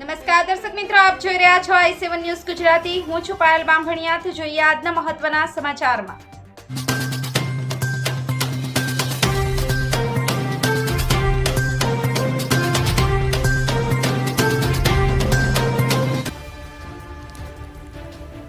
નમસ્કાર, દર્શક મિત્રો, આપ જોઈ રહ્યા છો આઈ સેવન ન્યૂઝ ગુજરાતી. હું છું પાયલ બામભણિયા તો જોઈએ આજના મહત્વના સમાચારમાં.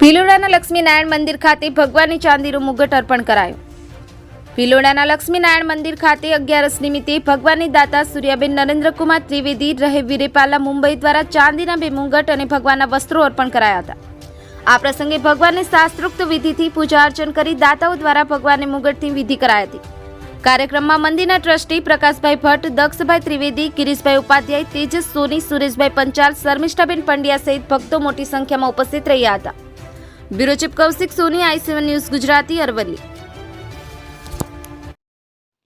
ભીલોડાના લક્ષ્મીનારાયણ મંદિર ખાતે ભગવાનની ચાંદીનું મુગટ અર્પણ કરાયું. ભીલોડાના લક્ષ્મીનારાયણ મંદિર ખાતે અગિયારસ નિમિત્તે ભગવાનની દાતા સૂર્યાબેન નરેન્દ્રકુમાર ત્રિવેદી, રહે વિરેપાલા, મુંબઈ દ્વારા ચાંદીના બે મુંગટ અને ભગવાનના વસ્ત્રો અર્પણ કરાયા હતા. આ પ્રસંગે ભગવાનને શાસ્ત્રોક્ત વિધિથી પૂજા અર્ચન કરી દાતાઓ દ્વારા ભગવાનને મુગટની વિધિ કરાઈ હતી. કાર્યક્રમમાં મંદિરના ટ્રસ્ટી પ્રકાશભાઈ ભટ્ટ, દક્ષભાઈ ત્રિવેદી, ગિરીશભાઈ ઉપાધ્યાય, તેજસ સોની, સુરેશભાઈ પંચાલ, શર્મિષ્ઠાબેન પંડ્યા સહિત ભક્તો મોટી સંખ્યામાં ઉપસ્થિત રહ્યા હતા. Bureau chief Kaushik Soni, I news Gujarati Aravalli.